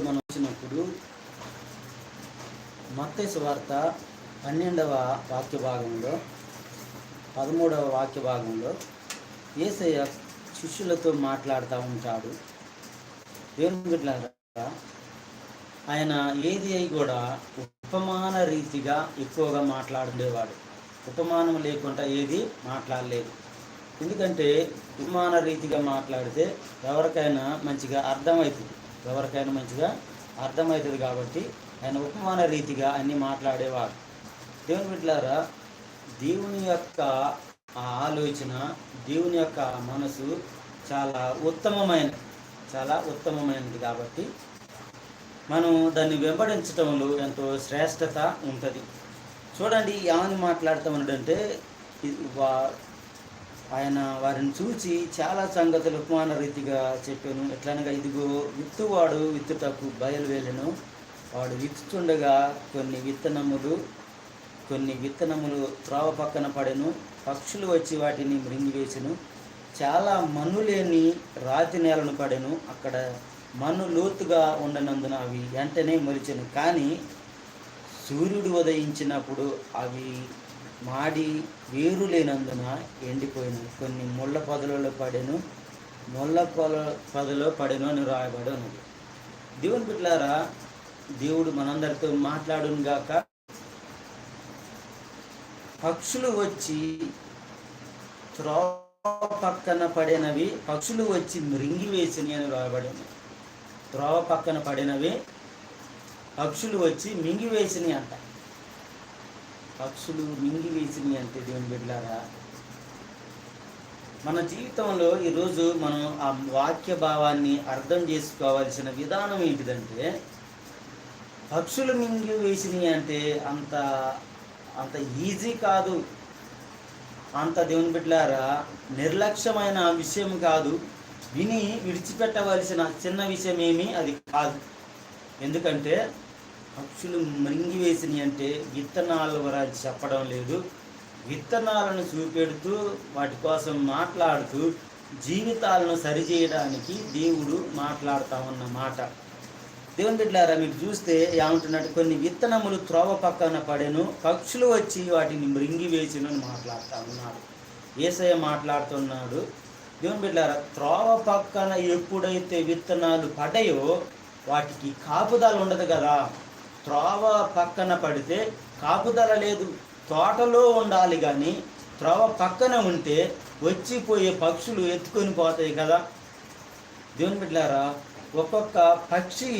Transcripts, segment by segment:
మనం వచ్చినప్పుడు మత్తయి వార్త పన్నెండవ వాక్య భాగంలో పదమూడవ వాక్య భాగంలో ఏసయ్య శిష్యులతో మాట్లాడుతూ ఉంటాడు. దేవుని ఆయన ఏది అయి కూడా ఉపమాన రీతిగా ఎక్కువగా మాట్లాడుండేవాడు. ఉపమానం లేకుండా ఏది మాట్లాడలేదు. ఎందుకంటే ఉపమాన రీతిగా మాట్లాడితే ఎవరికైనా మంచిగా అర్థమవుతుంది. ఎవరికైనా మంచిగా అర్థమవుతుంది కాబట్టి ఆయన ఉపమాన రీతిగా అన్నీ మాట్లాడేవాడు దేవుని బిడ్డలారా దేవుని యొక్క ఆ ఆలోచన దేవుని యొక్క మనసు చాలా ఉత్తమమైనది చాలా ఉత్తమమైనది కాబట్టి మనం దాన్ని వెంబడించడంలో ఎంతో శ్రేష్టత ఉంటుంది. చూడండి ఏమని మాట్లాడతామన్నాడంటే ఆయన వారిని చూచి చాలా సంగతులు ఉపమాన రీతిగా చెప్పాను. ఎట్లనగా ఇదిగో విత్తువాడు విత్తుటకు బయలువెళ్ళను వాడు విత్తుతుండగా కొన్ని విత్తనములు కొన్ని విత్తనములు త్రోవ పక్కన పడెను. పక్షులు వచ్చి వాటిని మృంగివేసెను. చాలా మన్ను లేని రాతి నేలను పడెను. అక్కడ మన్ను లోతుగా ఉండనందున అవి వెంటనే మొలిచెను. కానీ సూర్యుడు ఉదయించినప్పుడు అవి మాడి వేరు లేనందున ఎండిపోయిన కొన్ని ముళ్ళ పొదలలో పడెను ముళ్ళ పొల పొదలో పడెను అని రాయబడి ఉన్నది. దేవుని బిడ్డలారా దేవుడు మనందరితో మాట్లాడును గాక. పక్షులు వచ్చి త్రో పక్కన పడినవి పక్షులు వచ్చి మృంగి వేసినవి అని రాయబడింది త్రోవ పక్కన పడినవి పక్షులు వచ్చి మింగి వేసినవి అంట. పక్షులు మింగి వేసింది అంటే దేవుని బిడ్డలారా? మన జీవితంలో ఈరోజు మనం ఆ వాక్య భావాన్ని అర్థం చేసుకోవాల్సిన విధానం ఏంటిదంటే పక్షులు మింగి వేసినాయి అంటే అంత అంత ఈజీ కాదు. అంత దేవుని బిడ్డలారా నిర్లక్ష్యమైన విషయం కాదు. విని విడిచిపెట్టవలసిన చిన్న విషయం ఏమీ అది కాదు. ఎందుకంటే పక్షులు మృంగివేసినాయి అంటే విత్తనాల గురించి చెప్పడం లేదు. విత్తనాలను చూపెడుతూ వాటి కోసం మాట్లాడుతూ జీవితాలను సరిచేయడానికి దేవుడు మాట్లాడుతా ఉన్న మాట దేవుని బిడ్డారా మీరు చూస్తే ఏమంటున్నట్టు కొన్ని విత్తనములు త్రోవ పక్కన పడెను పక్షులు వచ్చి వాటిని మృంగివేసిను అని మాట్లాడుతూ ఉన్నాడు ఏసయ మాట్లాడుతున్నాడు దేవుని బిడ్డారా త్రోవ పక్కన ఎప్పుడైతే విత్తనాలు పడయో వాటికి కాపుదాలు ఉండదు కదా. త్రోవ పక్కన పడితే కాపుదల లేదు. తోటలో ఉండాలి కానీ త్రోవ పక్కన ఉంటే వచ్చిపోయే పక్షులు ఎత్తుకొని పోతాయి కదా. దేవుని బిడ్డారా ఒక్కొక్క పక్షి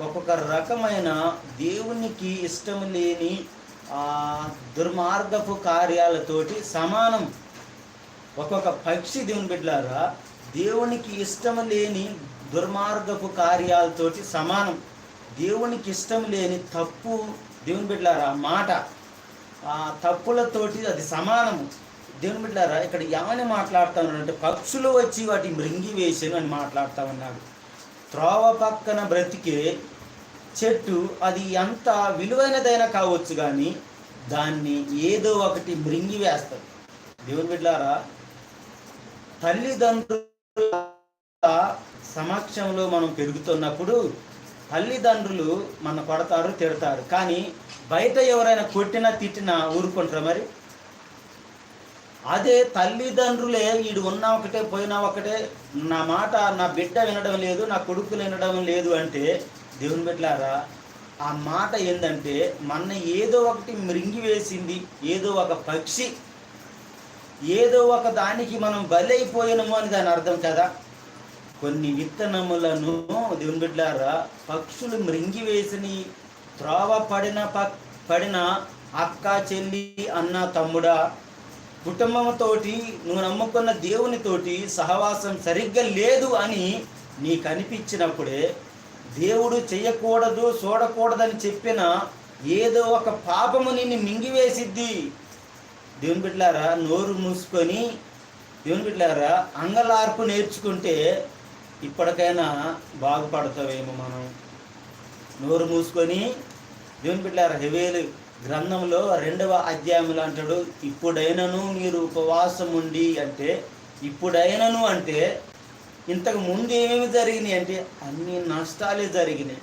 ఒక్కొక్క రకమైన దేవునికి ఇష్టం లేని దుర్మార్గపు కార్యాలతోటి సమానం. ఒక్కొక్క పక్షి దేవుని బిడ్డారా దేవునికి ఇష్టం లేని దుర్మార్గపు కార్యాలతోటి సమానం. దేవునికి ఇష్టం లేని తప్పు దేవుని బిడ్డలారా మాట. ఆ తప్పులతోటి అది సమానము. దేవుని బిడ్డారా ఇక్కడ ఏమని మాట్లాడుతా ఉన్నాడంటే పక్షులు వచ్చి వాటి మృంగి వేసాను అని మాట్లాడుతూ ఉన్నాడు. త్రోవ పక్కన బ్రతికే చెట్టు అది ఎంత విలువైనదైనా కావచ్చు కానీ దాన్ని ఏదో ఒకటి మృంగి వేస్తుంది దేవుని బిడ్డారా తల్లిదండ్రుల సమక్షంలో మనం పెరుగుతున్నప్పుడు తల్లిదండ్రులు మన కొడతారు తిడతారు. కానీ బయట ఎవరైనా కొట్టినా తిట్టినా ఊరుకుంటారు మరి? అదే తల్లిదండ్రులే వీడు ఉన్నా ఒకటే పోయినా ఒకటే నా మాట నా బిడ్డ వినడం లేదు నా కొడుకులు వినడం లేదు అంటే దేవుని బిడ్డలారా ఆ మాట ఏంటంటే మన ఏదో ఒకటి మృంగి వేసింది ఏదో ఒక పక్షి ఏదో ఒక దానికి మనం బలైపోయినము అని దాని అర్థం కదా? కొన్ని విత్తనములను దేవుని బిడ్డారా పక్షులు మృంగివేసిని త్రోవ పడిన పక్ పడిన అక్క చెల్లి అన్న తమ్ముడా కుటుంబంతోటి నువ్వు నమ్ముకున్న దేవునితోటి సహవాసం సరిగ్గా లేదు అని నీకు అనిపించినప్పుడే దేవుడు చేయకూడదు చూడకూడదని చెప్పిన ఏదో ఒక పాపము నిన్ను మింగివేసిద్ది దేవుని బిడ్డలారా నోరు మూసుకొని దేవుని బిడ్డలారా అంగలార్పు నేర్చుకుంటే ఇప్పటికైనా బాగుపడతావేమో మనం. నోరు మూసుకొని దేవుని బిడ్డారు హెవేలు గ్రంథంలో రెండవ అధ్యాయంలో అంటాడు ఇప్పుడైనను మీరు ఉపవాసం ఉండి అంటే ఇప్పుడైనను అంటే ఇంతకు ముందు ఏమేమి జరిగినాయి అంటే అన్ని నష్టాలే జరిగినాయి.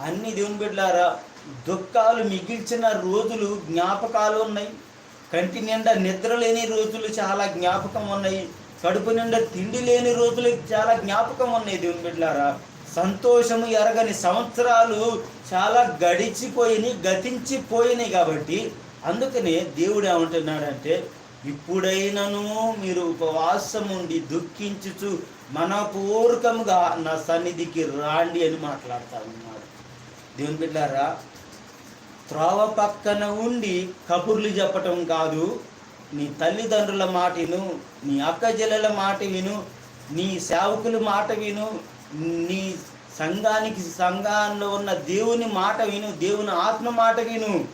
అన్ని దేవుని బిడ్డలారా దుఃఖాలు మిగిల్చిన రోజులు జ్ఞాపకాలు ఉన్నాయి. కంటి నిండా నిద్ర లేని రోజులు చాలా జ్ఞాపకం ఉన్నాయి. కడుపు నిండా తిండి లేని రోజులు చాలా జ్ఞాపకం ఉన్నాయి దేవుని బిడ్డలారా. సంతోషము ఎరగని సంవత్సరాలు చాలా గడిచిపోయినాయి గతించిపోయినాయి కాబట్టి అందుకనే దేవుడు ఏమంటున్నాడంటే ఇప్పుడైనను మీరు ఉపవాసం ఉండి దుఃఖించుచు మనపూర్వకముగా నా సన్నిధికి రాండి అని మాట్లాడుతా ఉన్నాడు దేవుని బిడ్డారా త్రోవ పక్కన ఉండి కబుర్లు చెప్పటం కాదు నీ తల్లిదండ్రుల మాట విను నీ అక్క మాట విను నీ సేవకుల మాట విను నీ సంఘానికి సంఘాల్లో ఉన్న దేవుని మాట విను దేవుని ఆత్మ మాట విను.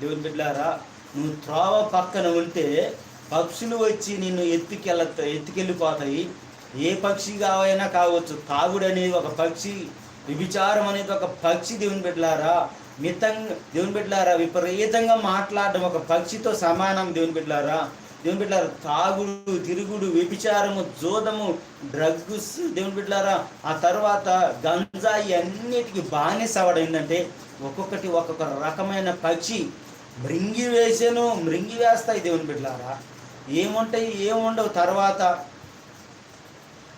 దేవుని బిడ్డారా నువ్వు త్రోవ పక్కన ఉంటే పక్షులు వచ్చి నిన్ను ఎత్తుకెళ్ళ ఎత్తుకెళ్ళిపోతాయి. ఏ పక్షి కావైనా కావచ్చు. తాగుడు అనేది ఒక పక్షి విభిచారం అనేది ఒక పక్షి దేవుని బిడ్డలారా. మితంగా దేవుని బిడ్డలారా విపరీతంగా మాట్లాడడం ఒక పక్షితో సమానం దేవుని బిడ్డలారా. దేవుని బిడ్డలారా తాగుడు తిరుగుడు వ్యభిచారము జోదము డ్రగ్స్ దేవుని బిడ్డలారా. ఆ తర్వాత గంజాయి అన్నిటికీ బానిస అవడం ఏంటంటే ఒక్కొక్కటి ఒక్కొక్క రకమైన పక్షి మృంగి వేసాను మృంగి వేస్తాయి దేవుని బిడ్డలారా. ఏముంటాయి ఏముండవు తర్వాత.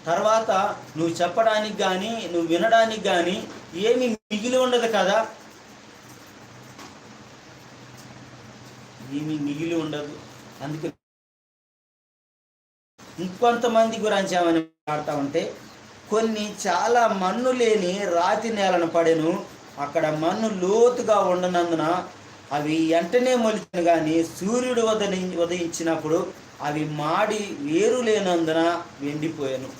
తర్వాత నువ్వు చెప్పడానికి కానీ నువ్వు వినడానికి కానీ ఏమి మిగిలి ఉండదు కదా. ఏమి మిగిలి ఉండదు. అందుకే ఇంకొంతమంది గురించి ఏమని మాట్లాడుతూ ఉంటే కొన్ని చాలా మన్ను లేని రాతి నేలను పడెను. అక్కడ మన్ను లోతుగా ఉండనందున అవి వెంటనే మొలిచిన కానీ సూర్యుడు ఉదయి ఉదయించినప్పుడు అవి మాడి వేరు లేనందున ఎండిపోయాను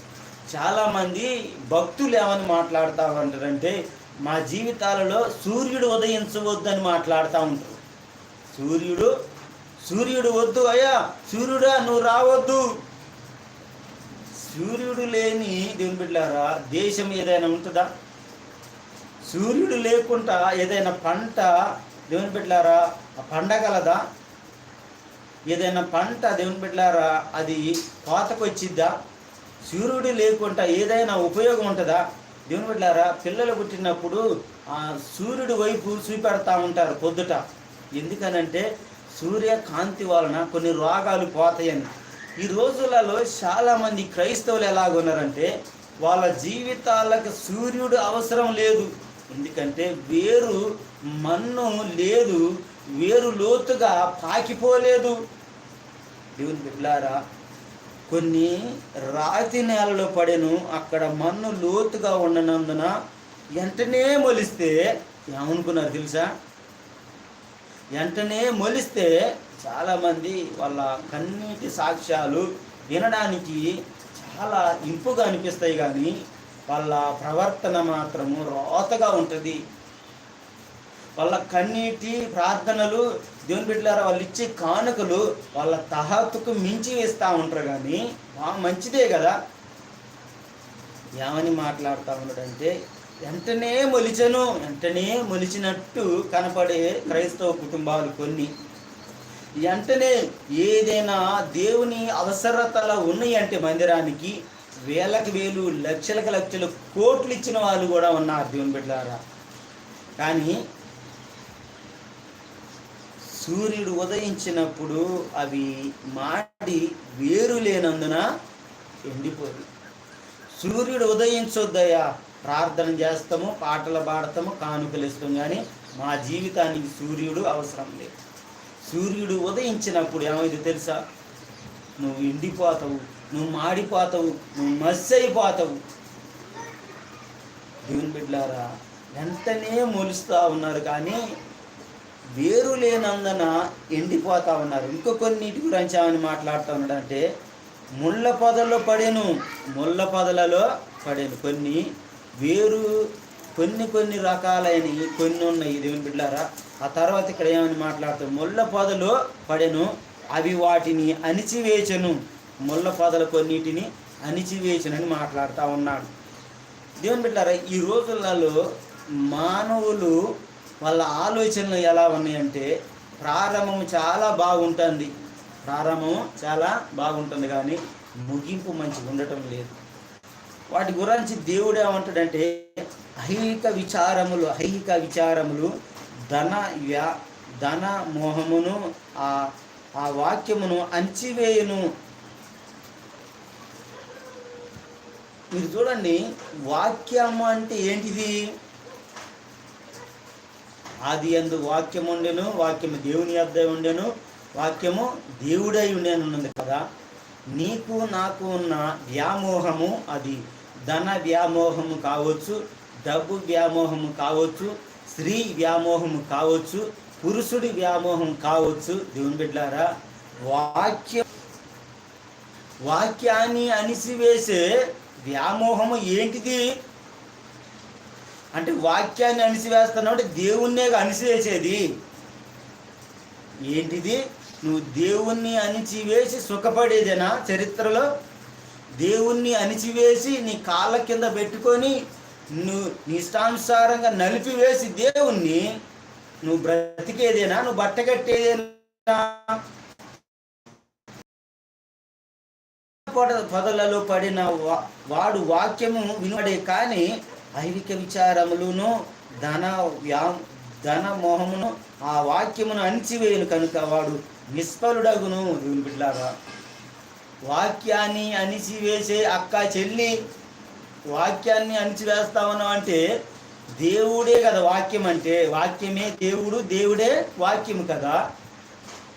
చాలామంది భక్తులు ఏమని మాట్లాడుతూ ఉంటారంటే మా జీవితాలలో సూర్యుడు ఉదయించవద్దని మాట్లాడుతూ ఉంటారు. సూర్యుడు సూర్యుడు వద్దు అయ్యా సూర్యుడా నువ్వు రావద్దు. సూర్యుడు లేని దేవుని బిడ్డారా దేశం ఏదైనా ఉంటుందా? సూర్యుడు లేకుండా ఏదైనా పంట దేవుని బిడ్డారా పండగలదా ఏదైనా పంట దేవుని బిడ్డారా అది కోతకు వచ్చిద్దా? సూర్యుడు లేకుండా ఏదైనా ఉపయోగం ఉంటుందా? దేవుని బిడ్డారా పిల్లలు పుట్టినప్పుడు ఆ సూర్యుడి వైపు చూపెడతా ఉంటారు పొద్దుట. ఎందుకనంటే సూర్యకాంతి వలన కొన్ని రోగాలు పోతాయని. ఈ రోజులలో చాలామంది క్రైస్తవులు ఎలాగున్నారంటే వాళ్ళ జీవితాలకు సూర్యుడు అవసరం లేదు. ఎందుకంటే వేరు మన్ను లేదు వేరు లోతుగా పాకిపోలేదు. దేవుని బిడ్లారా కొన్ని రాతి నేలలో పడెను అక్కడ మన్ను లోతుగా ఉండనందున వెంటనే మొలిస్తే ఏమనుకున్నారు తెలుసా? వెంటనే మొలిస్తే చాలామంది వాళ్ళ కన్నీటి సాక్ష్యాలు వినడానికి చాలా ఇంపుగా అనిపిస్తాయి కానీ వాళ్ళ ప్రవర్తన మాత్రము రోతగా ఉంటుంది. వాళ్ళ కన్నీటి ప్రార్థనలు దేవుని బిడ్డలారా వాళ్ళు ఇచ్చే కానుకలు వాళ్ళ తహతుకు మించి వేస్తూ ఉంటారు కానీ మంచిదే కదా? ఏమని మాట్లాడుతూ ఉన్నాడంటే వెంటనే మొలిచను వెంటనే మొలిచినట్టు కనపడే క్రైస్తవ కుటుంబాలు కొన్ని. వెంటనే ఏదైనా దేవుని అవసరతలు ఉన్నాయంటే మందిరానికి వేలకు వేలు లక్షలకు లక్షలు కోట్లు ఇచ్చిన వాళ్ళు కూడా ఉన్నారు దేవుని బిడ్డారా కానీ సూర్యుడు ఉదయించినప్పుడు అవి మాడి వేరు లేనందున ఎండిపోయి సూర్యుడు ఉదయించొద్దయ్యా ప్రార్థన చేస్తాము పాటలు పాడతాము కానుకలు ఇస్తాం కానీ మా జీవితానికి సూర్యుడు అవసరం లేదు. సూర్యుడు ఉదయించినప్పుడు ఏమైంది తెలుసా? నువ్వు ఎండిపోతావు నువ్వు మాడిపోతావు నువ్వు మస్సు అయిపోతావు దేవుని బిడ్డారా వెంటనే మొలుస్తూ ఉన్నారు కానీ వేరు లేనందున ఎండిపోతా ఉన్నారు. ఇంకో కొన్నిటి గురించి ఏమని మాట్లాడుతూ ఉన్నాడంటే ముళ్ళ పొదల్లో పడేను ముళ్ళ పొదలలో పడేను. కొన్ని వేరు కొన్ని కొన్ని రకాలైన కొన్ని ఉన్నాయి దేవుని బిడ్డారా ఆ తర్వాత ఇక్కడ ఏమని మాట్లాడుతూ ముళ్ళ పొదలు పడెను అవి వాటిని అణిచివేచను. ముళ్ళ పొదలు కొన్నిటిని అణిచివేచనని మాట్లాడుతూ ఉన్నాడు. దేవుని బిడ్డారా ఈ రోజులలో మానవులు వాళ్ళ ఆలోచనలు ఎలా ఉన్నాయంటే ప్రారంభం చాలా బాగుంటుంది. ప్రారంభం చాలా బాగుంటుంది కానీ ముగింపు మంచిగా ఉండటం లేదు. వాటి గురించి దేవుడు ఏమంటాడంటే ఐహిక విచారములు ఐహిక విచారములు ధన వ్యా ధన మోహమును ఆ ఆ వాక్యమును అంచివేయును. మీరు చూడండి వాక్యము అంటే ఏంటిది? ఆది అందు వాక్యం ఉండెను వాక్యము దేవుని అద్దై ఉండెను వాక్యము దేవుడై ఉండేనున్నది కదా. నీకు నాకు ఉన్న వ్యామోహము అది. ధన వ్యామోహము కావచ్చు డబ్బు వ్యామోహము కావచ్చు స్త్రీ వ్యామోహము కావచ్చు పురుషుడి వ్యామోహం కావచ్చు. దేవుని బిడ్డారా వాక్యం వాక్యాన్ని అణిసివేసే వ్యామోహము ఏంటిది? అంటే వాక్యాన్ని అణిసివేస్తున్నావు అంటే దేవుణ్ణే అణిసివేసేది. ఏంటిది? నువ్వు దేవుణ్ణి అణిచివేసి సుఖపడేదేనా చరిత్రలో? దేవుణ్ణి అణిచివేసి నీ కాళ్ళ కింద పెట్టుకొని నువ్వు నీ ఇష్టానుసారంగా నలిపివేసి దేవుణ్ణి నువ్వు బ్రతికేదేనా? నువ్వు బట్టగట్టేదేనా పొద- పొదలలో పడిన వా- వాడు వాక్యము వినడే కానీ ఐవిక విచారములను ధన వ్యా ధన మోహమును ఆ వాక్యమును అణిచివేయను కనుక వాడు నిష్ఫలుడగును దేవుని బిడ్డారా వాక్యాన్ని అణిచివేసే అక్క చెల్లి వాక్యాన్ని అణిచివేస్తా అంటే దేవుడే కదా వాక్యం అంటే. వాక్యమే దేవుడు దేవుడే వాక్యం కదా.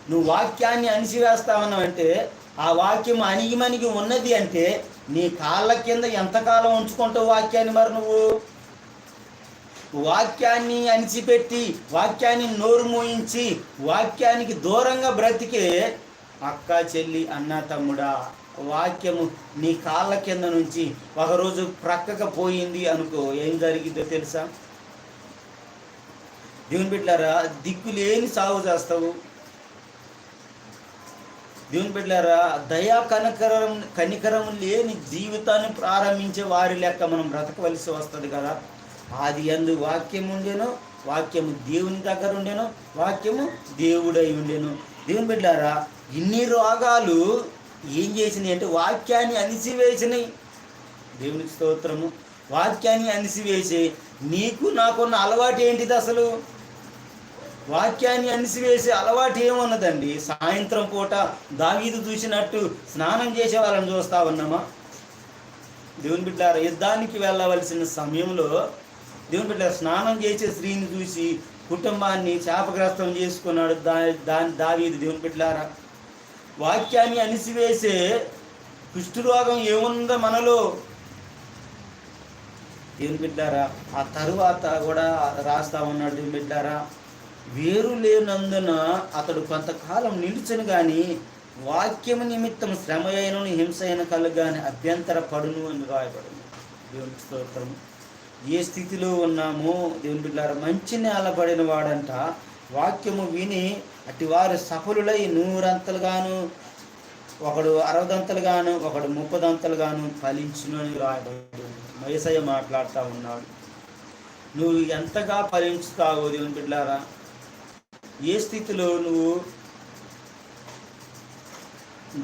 నువ్వు వాక్యాన్ని అణిచివేస్తా అంటే ఆ వాక్యం అణిగిమణిగి ఉన్నది అంటే నీ కాళ్ళ కింద ఎంతకాలం ఉంచుకుంటావు వాక్యాన్ని మరి నువ్వు? వాక్యాన్ని అణిచిపెట్టి వాక్యాన్ని నోరు మోయించి వాక్యానికి దూరంగా బ్రతికే అక్క చెల్లి అన్న తమ్ముడా వాక్యము నీ కాళ్ళ కింద నుంచి ఒకరోజు ప్రక్కకు పోయింది అనుకో ఏం జరిగిందో తెలుసా? దేవుని బిడ్డారా దిక్కు లేని సాగు చేస్తావు. దేవుని బిడ్డారా దయా కనకరం కనికరం లేని జీవితాన్ని ప్రారంభించే వారి లెక్క మనం బ్రతకవలసి వస్తుంది కదా. ఆది అందు వాక్యం ఉండేను వాక్యము దేవుని దగ్గర ఉండేను వాక్యము దేవుడై ఉండేను. దేవుని బిడ్డారా ఇన్ని రోగాలు ఏం చేసినాయి అంటే వాక్యాన్ని అణిసివేసినాయి. దేవునికి స్తోత్రము. వాక్యాన్ని అణిసివేసి నీకు నాకున్న అలవాటు ఏంటిది అసలు? వాక్యాన్ని అణిసివేసే అలవాటు ఏమున్నదండి? సాయంత్రం పూట దావీదు చూసినట్టు స్నానం చేసే వాళ్ళని చూస్తా ఉన్నామా? దేవుని బిడ్డారా యుద్ధానికి వెళ్ళవలసిన సమయంలో దేవుని బిడ్డ స్నానం చేసే స్త్రీని చూసి కుటుంబాన్ని శాపగ్రస్తం చేసుకున్నాడు దా దాని దావీదు. దేవుని బిడ్డారా వాక్యాన్ని అణిసివేసే కుష్ఠరోగం ఏముందో మనలో. ఏం బిడ్డారా ఆ తరువాత కూడా రాస్తా ఉన్నాడు ఏం బిడ్డారా. వేరు లేనందున అతడు కొంతకాలం నిలుచును కానీ వాక్యం నిమిత్తం శ్రమ అయినను హింస అయిన కలుగాని అభ్యంతర పడును అని రాయబడింది. దేవుని స్తోత్రం. ఏ స్థితిలో ఉన్నామో దేవుని బిడ్డారా మంచి నేల పడిన వాడంట. వాక్యము విని అటు వారు సఫలులై నూరంతలుగాను ఒకడు అరవదంతలుగాను ఒకడు ముప్పదంతలుగాను ఫలించును అని రాయబడి మయసయ్య మాట్లాడుతూ ఉన్నాడు. నువ్వు ఎంతగా ఫలించుతావు దేవుని బిడ్డారా? ఏ స్థితిలో నువ్వు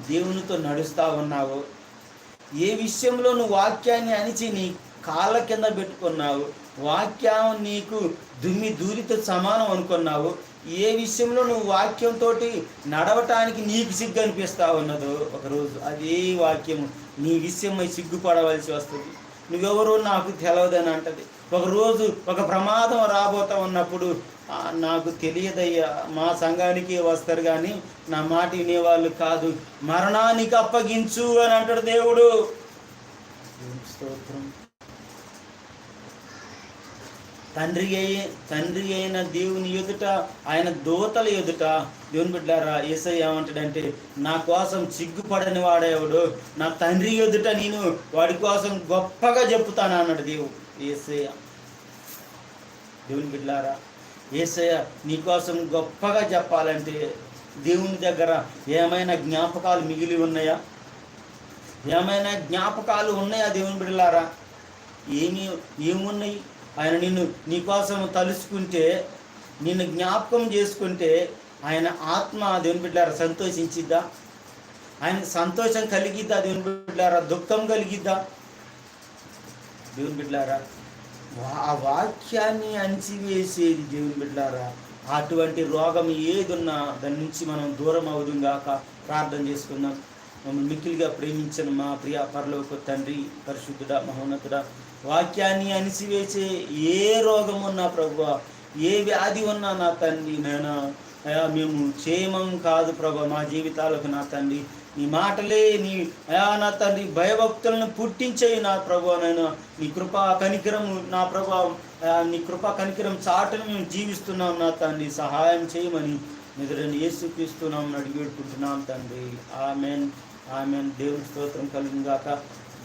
దేవునితో నడుస్తూ ఉన్నావో? ఏ విషయంలో నువ్వు వాక్యాన్ని అణిచి నీ కాళ్ళ కింద పెట్టుకున్నావు? వాక్యం నీకు దుమ్మి దూరితో సమానం అనుకున్నావు. ఏ విషయంలో నువ్వు వాక్యంతో నడవటానికి నీకు సిగ్గు అనిపిస్తా ఉన్నదో ఒకరోజు అదే వాక్యము. నీ విషయమై సిగ్గుపడవలసి వస్తుంది. నువ్వెవరో నాకు తెలవదని అంటది. ఒకరోజు ఒక ప్రమాదం రాబోతా ఉన్నప్పుడు నాకు తెలియదయ్యా మా సంఘానికి వస్తారు కానీ నా మాట వినేవాళ్ళు కాదు. మరణానికి అప్పగించు అని అంటాడు దేవుడు. స్తోత్రం. తండ్రి అయి తండ్రి అయిన దేవుని ఎదుట ఆయన దూతల ఎదుట. దేవుని బిడ్డారా ఏసై ఏమంటాడంటే నా కోసం సిగ్గుపడని వాడేవాడు? నా తండ్రి ఎదుట నేను వాడి కోసం గొప్పగా చెప్తాను అన్నాడు దేవుడు ఏసయ్య. దేవుని బిడ్డారా ఏసయ్య నీకోసం గొప్పగా చెప్పాలంటే దేవుని దగ్గర ఏమైనా జ్ఞాపకాలు మిగిలి ఉన్నాయా? ఏమైనా జ్ఞాపకాలు ఉన్నాయా దేవుని బిడ్డలారా ఏమి ఏమున్నాయి? ఆయన నిన్ను నీకోసం తలుచుకుంటే నిన్ను జ్ఞాపకం చేసుకుంటే ఆయన ఆత్మ దేవుని బిడ్డారా సంతోషించిద్దా? ఆయన సంతోషం కలిగిద్దా దేవుని బిడ్డారా దుఃఖం కలిగిద్దా? దేవుని బిడ్డారా వా- ఆ వాక్యాన్ని అణిచివేసేది దేవుని బిడ్డారా అటువంటి రోగం ఏదున్నా దాని నుంచి మనం దూరం అవుదాం గాక ప్రార్థన చేసుకుందాం. మమ్మల్ని మిక్కిలిగా ప్రేమించిన మా ప్రియ పరలోక తండ్రి పరిశుద్ధుడ మహోన్నతుడ వాక్యాన్ని అణిసివేసే ఏ రోగం ఉన్నా ప్రభు ఏ వ్యాధి ఉన్నా నా తండ్రి నేను అయా మేము క్షేమం కాదు ప్రభు మా జీవితాలకు నా తండ్రి. నీ మాటలే నీ అయా నా తండ్రి భయభక్తులను పుట్టించేయి నా ప్రభు నేను నీ కృపా కనికరం నా ప్రభా నీ కృపా కనికరం చాటను మేము జీవిస్తున్నాం నా తండ్రి. సహాయం చేయమని నిద్రని యేసుక్రీస్తున్నాం అడిగి పెట్టుకుంటున్నాం తండ్రి. ఆమెన్. ఆమెన్. దేవుని స్తోత్రం కలిగిన